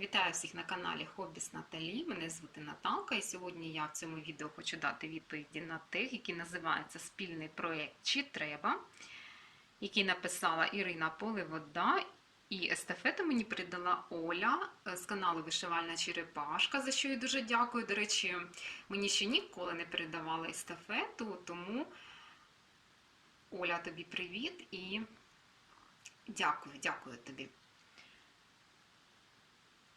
Вітаю всіх на каналі Хобі з Наталі. Мене звати Наталка, і сьогодні я в цьому відео хочу дати відповіді на тег, який називається Спільний проєкт Чи треба, який написала Ірина Поливода. І естафету мені передала Оля з каналу Вишивальна Черепашка, за що я дуже дякую. До речі, мені ще ніколи не передавала естафету, тому Оля, тобі привіт і дякую, дякую тобі.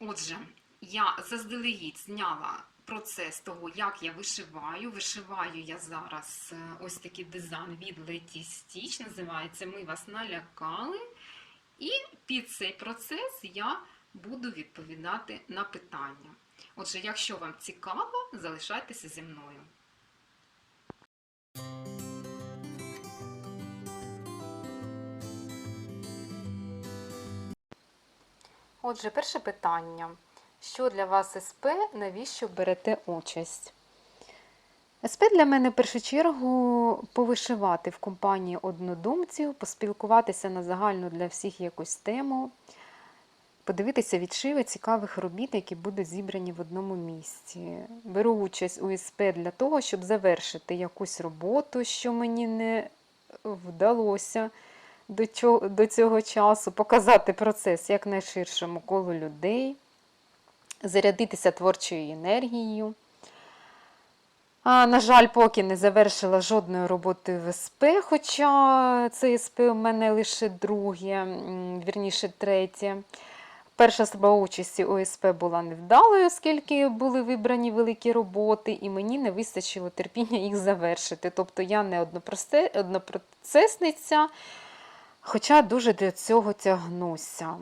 Отже, я заздалегідь зняла процес того, як я вишиваю. Вишиваю я зараз е, ось такий дизайн від Леті Стіч, називається Ми вас налякали. І під цей процес я буду відповідати на питання. Отже, якщо вам цікаво, залишайтеся зі мною. Отже, перше питання. Що для вас СП, навіщо берете участь? СП для мене в першу чергу повишивати в компанії однодумців, поспілкуватися на загальну для всіх якусь тему, подивитися відшиви цікавих робіт, які будуть зібрані в одному місці. Беру участь у СП для того, щоб завершити якусь роботу, що мені не вдалося до цього, до цього часу, показати процес якнайширшому колу людей, зарядитися творчою енергією. А, На жаль, поки не завершила жодної роботи в СП, хоча це СП у мене лише друге, вірніше третє. Перша спроба участі СП була невдалою, оскільки були вибрані великі роботи, і мені не вистачило терпіння їх завершити. Тобто я не однопроцесниця, хоча дуже до цього тягнуся.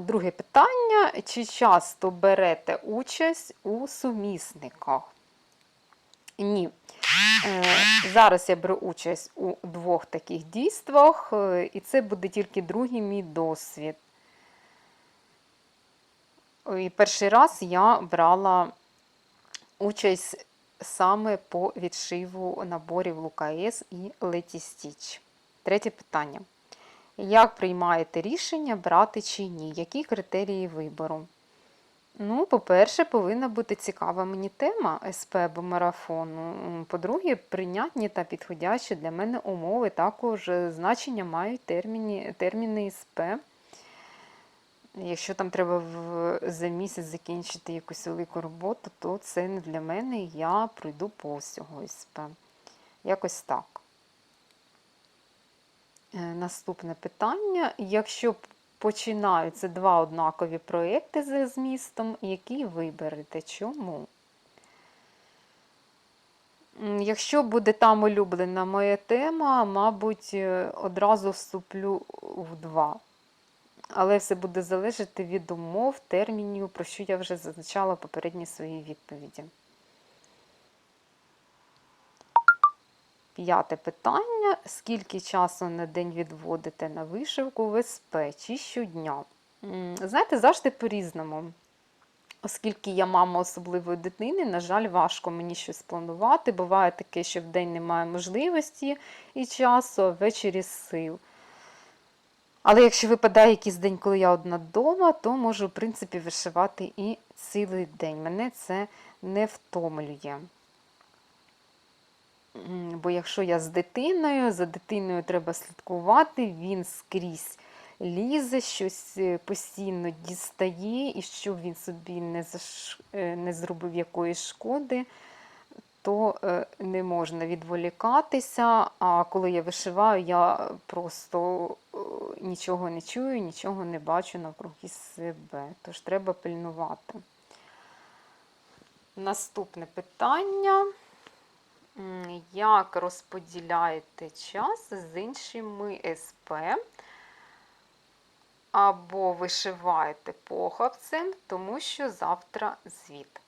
Друге питання: чи часто берете участь у сумісниках? Ні. Е, Зараз я беру участь у двох таких дійствах, е, і це буде тільки другий мій досвід. І перший раз я брала участь саме по відшиву наборів Лукаес і Леті Стіч. Третє питання. Як приймаєте рішення, брати чи ні? Які критерії вибору? Ну, по-перше, повинна бути цікава мені тема СП або марафону. По-друге, прийнятні та підходящі для мене умови також е, значення мають терміни, терміни СП. Якщо там треба в, за місяць закінчити якусь велику роботу, то це не для мене, я пройду повз цього СП. Якось так. Е, Наступне питання. Якщо починаються два однакові проєкти за змістом, які виберете? Чому? Якщо буде там улюблена моя тема, мабуть, е, одразу вступлю в два. Але все буде залежати від умов, термінів, про що я вже зазначала в попередній своїй відповіді. П'яте питання. Скільки часу на день відводите на вишивку в СП чи щодня? Знаєте, завжди по-різному. Оскільки я мама особливої дитини, на жаль, важко мені щось планувати. Буває таке, що в день немає можливості і часу, а ввечері сил. Але якщо випадає якийсь день, коли я одна вдома, то можу, в принципі, вишивати і цілий день. Мене це не втомлює. Бо якщо я з дитиною, за дитиною треба слідкувати, він скрізь лізе, щось е, постійно дістає, і щоб він собі не, заш... е, не зробив якоїсь шкоди, то е, не можна відволікатися. А коли я вишиваю, я просто нічого не чую, нічого не бачу навкруги себе. Тож треба пильнувати. Наступне питання. Як розподіляєте час з іншими СП? Або вишиваєте похабцем, тому що завтра звіт.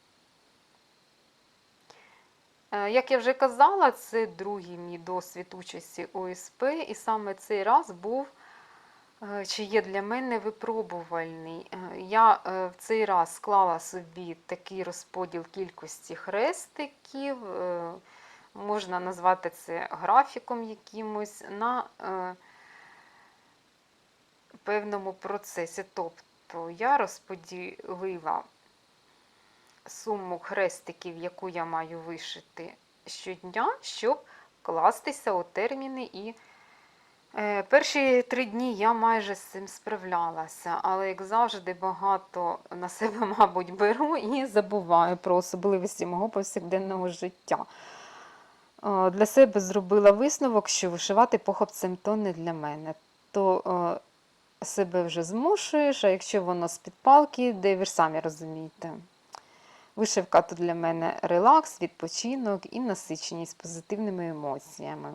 Е, Як я вже казала, це другий мій досвід участі у СП, і саме цей раз був чи є для мене випробувальний. Е, Я е, в цей раз склала собі такий розподіл кількості хрестиків, е, можна назвати це графіком якимось, на е, певному процесі. Тобто я розподілила суму хрестиків, яку я маю вишити щодня, щоб вкластися у терміни. І е, перші три дні я майже з цим справлялася, але, як завжди, багато на себе, мабуть, беру і забуваю про особливості мого повсякденного життя. Е, Для себе зробила висновок, що вишивати похопцем то не для мене. То е, себе вже змушуєш, а якщо воно з-під палки, де ви ж самі розумієте. Вишивка то для мене релакс, відпочинок і насиченість позитивними емоціями.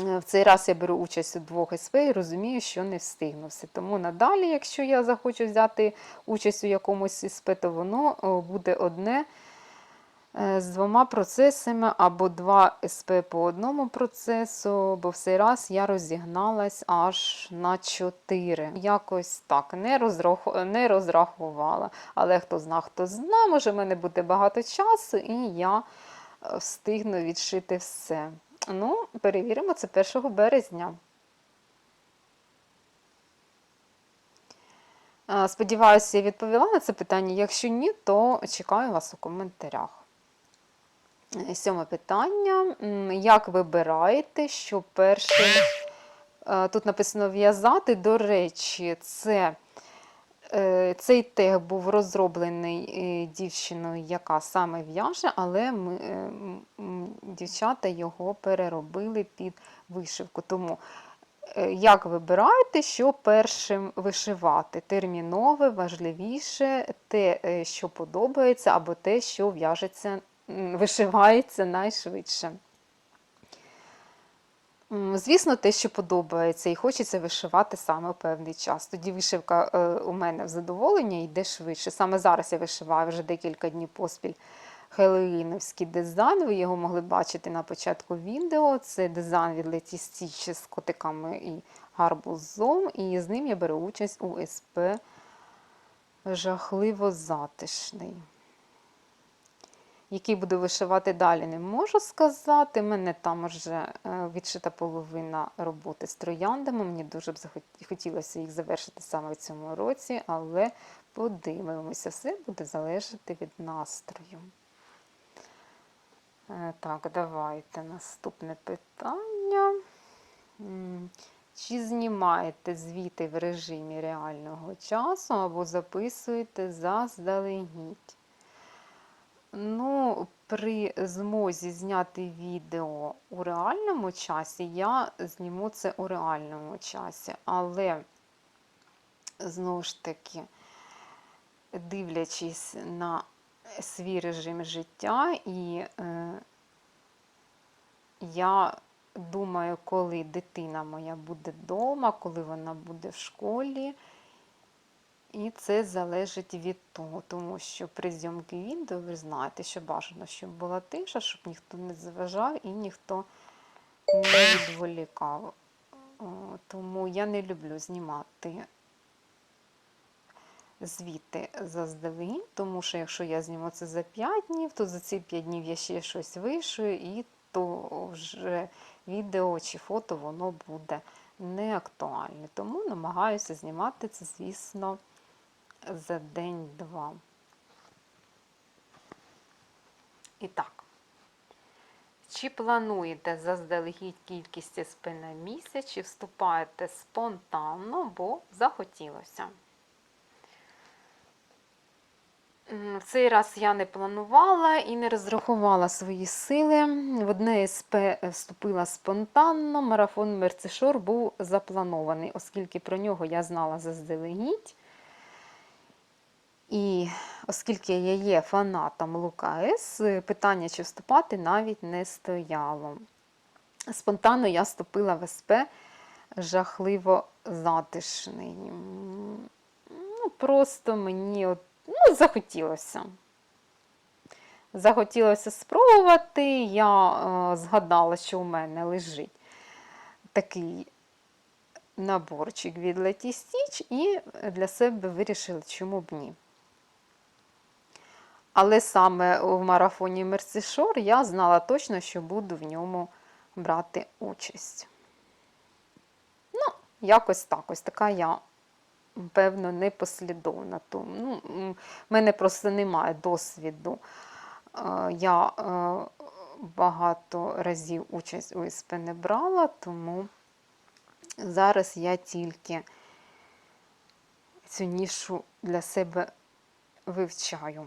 Е, В цей раз я беру участь у двох СП і розумію, що не встигну все. Тому надалі, якщо я захочу взяти участь у якомусь СП, то воно буде одне е, з двома процесами або два СП по одному процесу, бо в цей раз я розігналась аж на 4. Якось так не, розрах... не розрахувала. Але хто зна, хто зна, може, в мене буде багато часу, і я е, встигну відшити все. Ну, перевіримо це 1 березня. Е, Сподіваюся, я відповіла на це питання. Якщо ні, то чекаю вас у коментарях. Е, Сьоме питання. Як вибираєте, що першим е, тут написано в'язати? До речі, це, цей тег був розроблений е, дівчиною, яка саме в'яже, але ми, е, дівчата його переробили під вишивку. Тому е, як вибираєте, що першим вишивати? Термінове, важливіше, те, е, що подобається, або те, що в'яжеться, вишивається найшвидше. Звісно, те, що подобається, і хочеться вишивати саме певний час. Тоді вишивка е, у мене в задоволення йде швидше. Саме зараз я вишиваю вже декілька днів поспіль хеллоуіновський дизайн. Ви його могли бачити на початку відео. Це дизайн від Леті Стіч з котиками і гарбузом. І з ним я беру участь у СП жахливо затишний. Який буду вишивати далі, не можу сказати. Мене там вже е, відшита половина роботи з трояндами. Мені дуже б хотілося їх завершити саме в цьому році, але подивимося, все буде залежати від настрою. Е, Так, давайте наступне питання. Чи знімаєте звіти в режимі реального часу або записуєте заздалегідь? Ну, при змозі зняти відео у реальному часі, я зніму це у реальному часі. Але, знову ж таки, дивлячись на свій режим життя, і е, я думаю, коли дитина моя буде вдома, коли вона буде в школі. І це залежить від того, тому що при зйомці відео ви знаєте, що бажано, щоб була тиша, щоб ніхто не заважав і ніхто не відволікав. Тому я не люблю знімати звіти заздалегідь, тому що якщо я зніму це за 5 днів, то за ці 5 днів я ще щось вишую, і то вже відео чи фото воно буде не актуальне. Тому намагаюся знімати це, звісно, за день-два. І так. Чи плануєте заздалегідь кількість СП на місяць, чи вступаєте спонтанно, бо захотілося? В цей раз я не планувала і не розрахувала свої сили. В одне СП вступила спонтанно. Марафон Мерцешор був запланований, оскільки про нього я знала заздалегідь. І оскільки я є фанатом Лука С, питання, чи вступати, навіть не стояло. Спонтанно я вступила в СП жахливо затишний. Ну, просто мені от, ну, захотілося. Захотілося спробувати. Я е, згадала, що у мене лежить такий наборчик від Letty Stitch, і для себе вирішила, чому б ні. Але саме в марафоні Мерсішор я знала точно, що буду в ньому брати участь. Ну, якось так. Ось така я, певно, непослідовна. Ну, в мене просто немає досвіду. Е, Я е, багато разів участь у СП не брала, тому зараз я тільки цю нішу для себе вивчаю.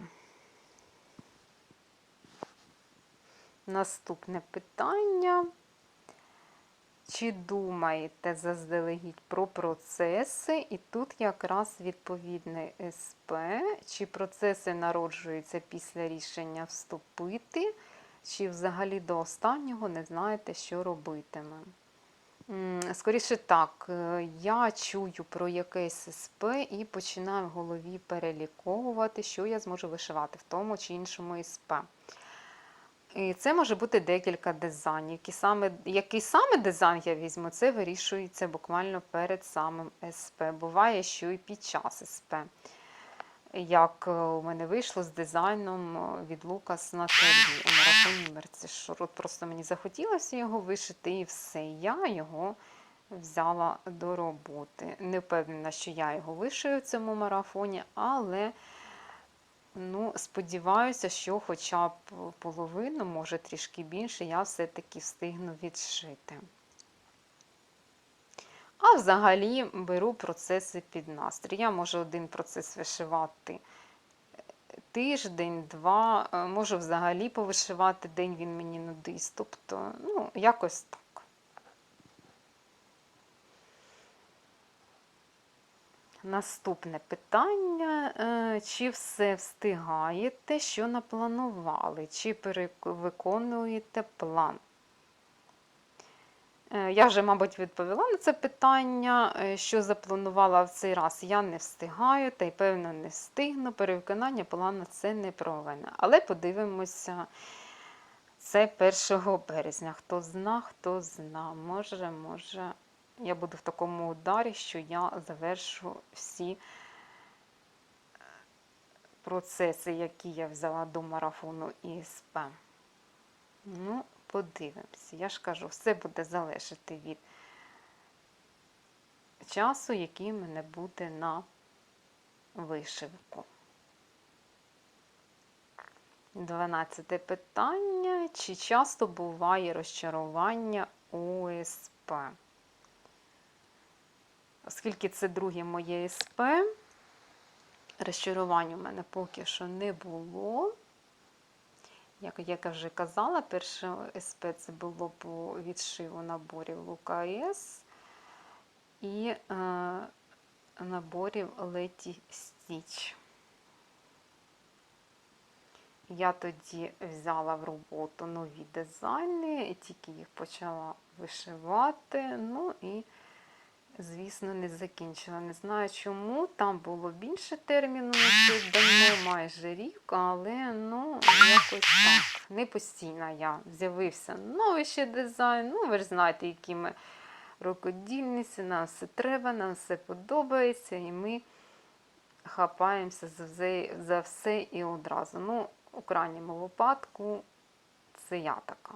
Наступне питання. Чи думаєте заздалегідь про процеси? І тут якраз відповідне СП, чи процеси народжуються після рішення вступити, чи взагалі до останнього не знаєте, що робитиме. Скоріше так, е, я чую про якесь СП і починаю в голові переліковувати, що я зможу вишивати в тому чи іншому СП. І це може бути декілька дизайнів. Які саме, який саме дизайн я візьму, це вирішується буквально перед самим СП. Буває, що і під час СП. Як е, у мене вийшло з дизайном е, від Лукас Наталі у марафоні Мерцішор. Просто мені захотілося його вишити, і все. Я його взяла до роботи. Не впевнена, що я його вишию в цьому марафоні, але Ну, сподіваюся, що хоча б половину, може трішки більше, я все-таки встигну відшити. А взагалі беру процеси під настрій. Я можу один процес вишивати тиждень, два, е, можу взагалі повишивати день, він мені нудись. Тобто, ну, якось так. Наступне питання. Е, Чи все встигаєте, що напланували? Чи виконуєте план? Е, Я вже, мабуть, відповіла на це питання, е, що запланувала в цей раз. Я не встигаю, та й певно не встигну. Перевиконання плану це не провина. Але подивимося, це 1 березня. Хто зна, хто зна. Може, може я буду в такому ударі, що я завершу всі процеси, які я взяла до марафону ІСП. Ну, подивимося. Я ж кажу, все буде залежати від часу, який в мене буде на вишивку. Дванадцяте питання. Чи часто буває розчарування у СП? Оскільки це друге моє СП, розчарувань у мене поки що не було. Як я вже казала, перше СП це було по відшиву наборів Лука С і е, наборів Леті Стіч. Я тоді взяла в роботу нові дизайни, тільки їх почала вишивати. Ну і звісно, не закінчила. Не знаю чому. Там було більше терміну на це давно, майже рік, але ну, якось так. Не постійно я з'явився новий ще дизайн. Ну, ви ж знаєте, які ми рукодільниці, нам все треба, нам все подобається, і ми хапаємося за все, і одразу. Ну, у крайньому випадку це я така.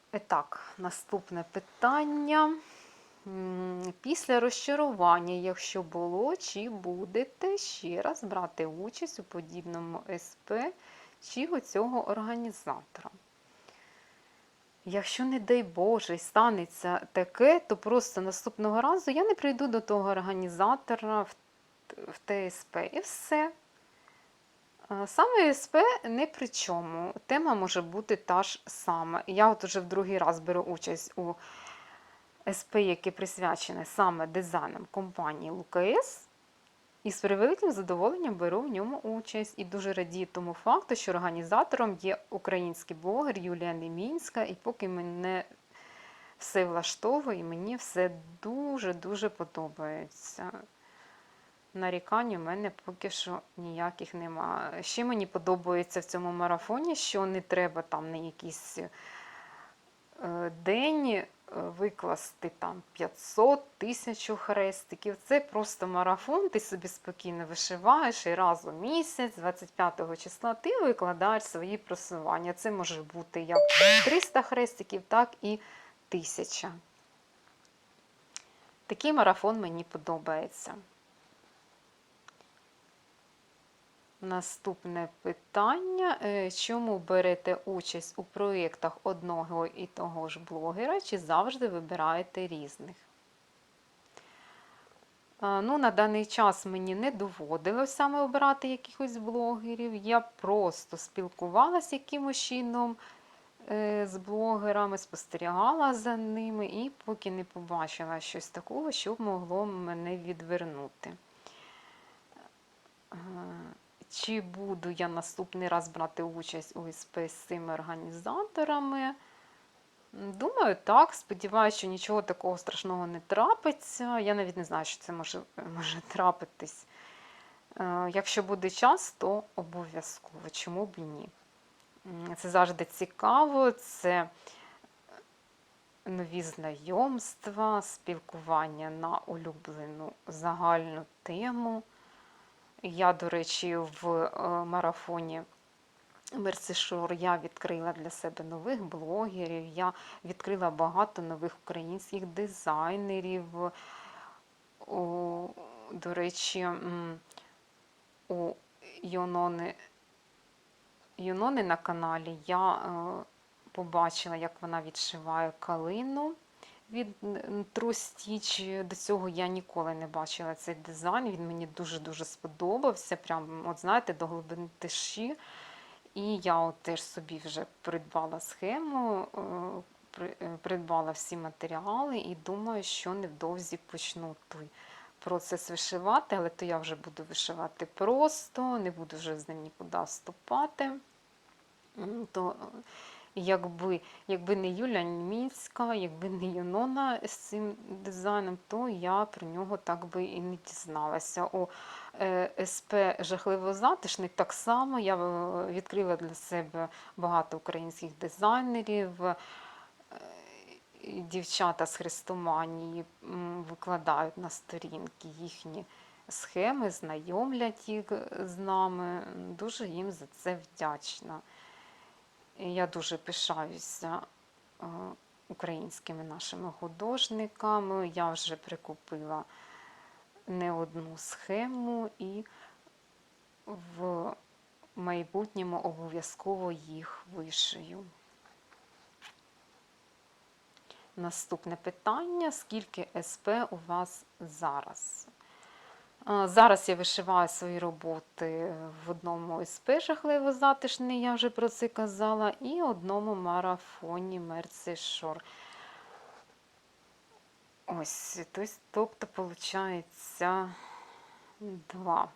І так, наступне питання. Після розчарування, якщо було, чи будете ще раз брати участь у подібному СП чи у цього організатора? Якщо, не дай Боже, станеться таке, то просто наступного разу я не прийду до того організатора в, ТСП і все. Саме СП не при чому. Тема може бути та ж сама. Я от уже в другий раз беру участь у СП, яке присвячене саме дизайнам компанії ЛУКС. І з превеликим задоволенням беру в ньому участь. І дуже радію тому факту, що організатором є український блогер Юлія Немінська, і поки мене все влаштовує, мені все дуже-дуже подобається нарікань у мене поки що ніяких немає. Ще мені подобається в цьому марафоні, що не треба там на якийсь е, день е, викласти там 500 тисячу хрестиків. Це просто марафон, ти собі спокійно вишиваєш і раз у місяць, 25 числа, ти викладаєш свої просування. Це може бути як 300 хрестиків, так і 1000. Такий марафон мені подобається. Наступне питання. Е, Чому берете участь у проєктах одного і того ж блогера, чи завжди вибираєте різних? Ну, на даний час мені не доводилось саме обирати якихось блогерів. Я просто спілкувалася якимось чином е, з блогерами, спостерігала за ними і поки не побачила щось такого, що могло мене відвернути. Е, Чи буду я наступний раз брати участь у СП з цими організаторами? Думаю, так. Сподіваюся, що нічого такого страшного не трапиться. Я навіть не знаю, що це може, може трапитись. Е, Якщо буде час, то обов'язково. Чому б і ні? Це завжди цікаво, це нові знайомства, спілкування на улюблену загальну тему. Я, до речі, в е, марафоні Мерсишор я відкрила для себе нових блогерів, я відкрила багато нових українських дизайнерів. У, до речі, у Йонони, Йонони на каналі я е, побачила, як вона відшиває калину від Трустіч. До цього я ніколи не бачила цей дизайн. Він мені дуже-дуже сподобався. Прям, от знаєте, до глибини тиші. І я от теж собі вже придбала схему, е, е, придбала всі матеріали і думаю, що невдовзі почну той процес вишивати, але то я вже буду вишивати просто, не буду вже з ним нікуди вступати. То якби, якби не Юля Німіцька, якби не Юнона з цим дизайном, то я про нього так би і не дізналася. О е, СП жахливо затишний. Так само я е, відкрила для себе багато українських дизайнерів. Е, Дівчата з Хрестоманії викладають на сторінки їхні схеми, знайомлять їх з нами. Дуже їм за це вдячна. Я дуже пишаюся е, українськими нашими художниками. Я вже прикупила не одну схему і в майбутньому обов'язково їх вишию. Наступне питання: скільки СП у вас зараз? Зараз я вишиваю свої роботи в одному СП жахливо затишний, я вже про це казала, і одному марафоні Мерцешор. Ось, тобто, виходить, два.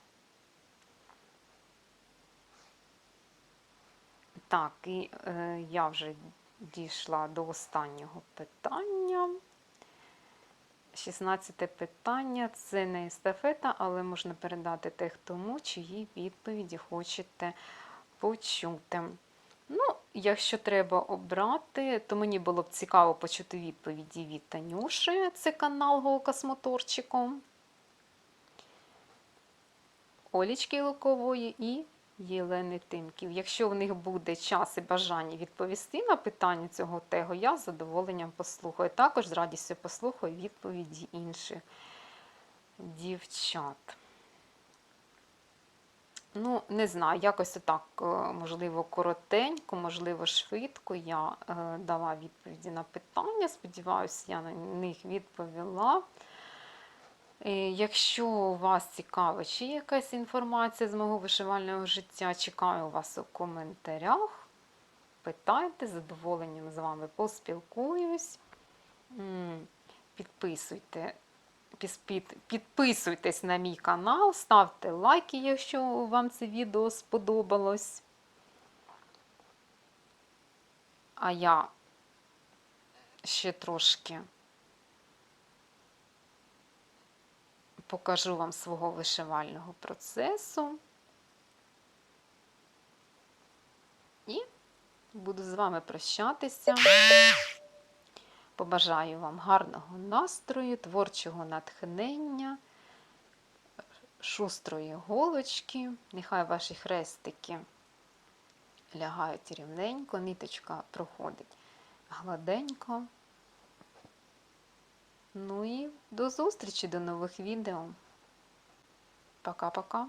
Так, і е, я вже дійшла до останнього питання. 16 питання. Це не естафета, але можна передати тех тому, чиї відповіді хочете почути. Ну, якщо треба обрати, то мені було б цікаво почути відповіді від Танюші, це канал Голка з моторчиком, Олічки Лукової і Єлени Тимків. Якщо в них буде час і бажання відповісти на питання цього тегу, я з задоволенням послухаю. Також з радістю послухаю відповіді інших дівчат. Ну, не знаю, якось отак, е, можливо, коротенько, можливо, швидко я е, дала відповіді на питання. Сподіваюся, я на них відповіла. Е, Якщо вас цікавить чи якась інформація з мого вишивального життя, чекаю вас у коментарях. Питайте, з задоволенням з вами поспілкуюсь. Підписуйте, під- підписуйтесь на мій канал, ставте лайки, якщо вам це відео сподобалось. А я ще трошки покажу вам свого вишивального процесу. І буду з вами прощатися. Побажаю вам гарного настрою, творчого натхнення, шустрої голочки. Нехай ваші хрестики лягають рівненько, ниточка проходить гладенько. Ну і до зустрічі до нових відео. Пока-пока.